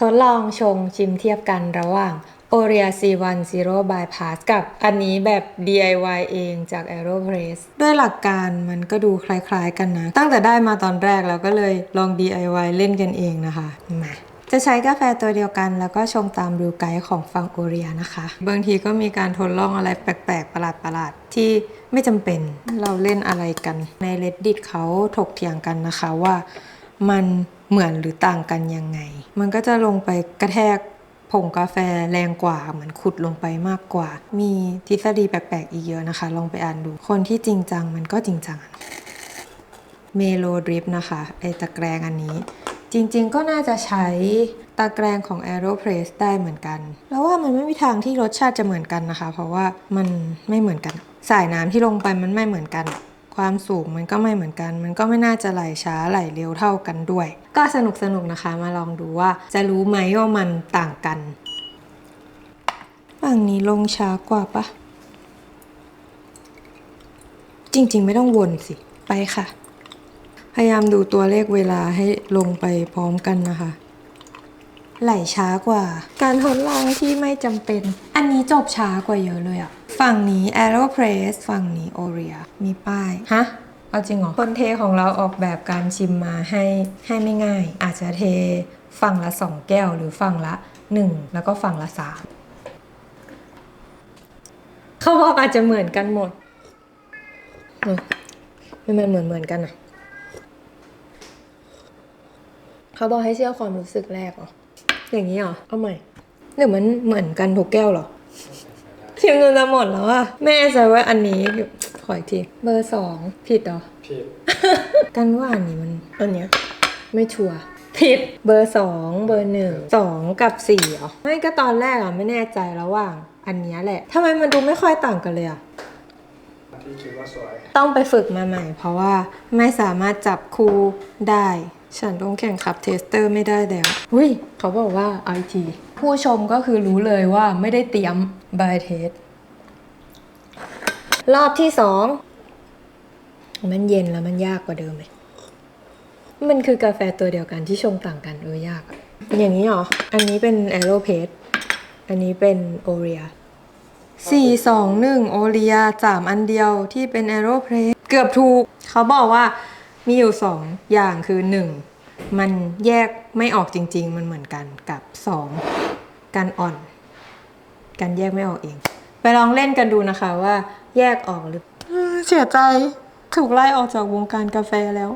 ทดลองชงชิมเทียบกันระหว่าง o r e a C1 Zero Bypass กับอันนี้แบบ DIY เองจาก Aeropress ด้วยหลักการมันก็ดูคล้ายๆกันนะ ตั้งแต่ได้มาตอนแรกเราก็เลยลอง DIY เล่นกันเองนะคะ มาจะใช้กาแฟตัวเดียวกันแล้วก็ชงตามรูไกด์ของฟังโอเรียนะคะ บางทีก็มีการทดลองอะไรแปลกๆ ประหลาดๆ ที่ไม่จำเป็นเราเล่นอะไรกันใน reddit เขาถกเถียงกันนะคะว่า มันเหมือนหรือต่างกันยังไง มันก็จะลงไปกระแทกผงกาแฟแรงกว่าเหมือนขุดลงไปมากกว่า มีทฤษฎีแปลกๆอีกเยอะนะคะ ลองไปอ่านดู คนที่จริงจังมันก็จริงจังเมโลดริปนะคะไอตะแกรงอันนี้ จริงๆก็น่าจะใช้ตะแกรงของ Aeropress ได้เหมือนกัน แล้วว่ามันไม่มีทางที่รสชาติจะเหมือนกันนะคะ เพราะว่ามันไม่เหมือนกัน สายน้ำที่ลงไปมันไม่เหมือนกัน ความสูงมันก็ไม่เหมือนกัน มันก็ไม่น่าจะไหลช้าไหลเร็วเท่ากันด้วย ก็สนุกสนุกๆนะคะมาลองดูว่าจะรู้ไหมว่ามันต่างกันฝั่งนี้ลงช้ากว่าปะจริง ๆ ไม่ต้องวนสิ ไปค่ะ พยายามดูตัวเลขเวลาให้ลงไปพร้อมกันนะคะ ไหลช้ากว่า การทดลองที่ไม่จำเป็น อันนี้จบช้ากว่าเยอะเลยอะ ฝั่งนี้ Aeropress ฝั่งนี้ Oria มีป้าย ฮะ เอาจริงเหรอ คนเทของเราออกแบบการชิมมาให้ให้ไม่ง่าย อาจจะเทฝั่งละสองแก้วหรือฝั่งละหนึ่งแล้วก็ฝั่งละสามเขาบอกอาจจะเหมือนกันหมดอืมไม่มันเหมือนเหมือนกันอะเขาบอกให้เชื่อความรู้สึกแรกเหรอ อย่างนี้เหรอ เอาใหม่หรือมันเหมือนกันทุกแก้วเหรอ ชิมจนจะหมดแล้วอะแม่ใจว่าอันนี้อยู่ขออีกที เบอร์สองผิดเหรอ ผิด กันว่าอันนี้มันอันเนี้ยไม่ชัวร์ผิดเบอร์สองเบอร์หนึ่งสองกับสี่เหรอไม่ก็ตอนแรกอะไม่แน่ใจระหว่างอันเนี้ยแหละทำไมมันดูไม่ค่อยต่างกันเลยอะที่คิดว่าสวย ต้องไปฝึกมาใหม่ เพราะว่าไม่สามารถจับคู่ได้ ฉันต้องแข่งขับเทสเตอร์ไม่ได้แล้วอุ้ยเขาบอกว่า IT ผู้ชมก็คือรู้เลยว่าไม่ได้เตรียมบายเทสรอบที่สองมันเย็นแล้วมันยากกว่าเดิมไหมมันคือกาแฟตัวเดียวกันที่ชงต่างกันเออยากอะอย่างนี้เหรอ อันนี้เป็น a e r o p a c e อันนี้เป็น o r e a สี่สองหนึ่งโอเลียสามอันเดียวที่เป็น a e r o p r e s s เกือบถูก เขาบอกว่ามีอยู่สองอย่างคือหนึ่ง มันแยกไม่ออกจริง ๆ มันเหมือนกันกับสองการอ่อน การแยกไม่ออกเอง ไปลองเล่นกันดูนะคะว่าแยกออกหรือเสียใจถูกไล่ออกจากวงการกาแฟแล้ว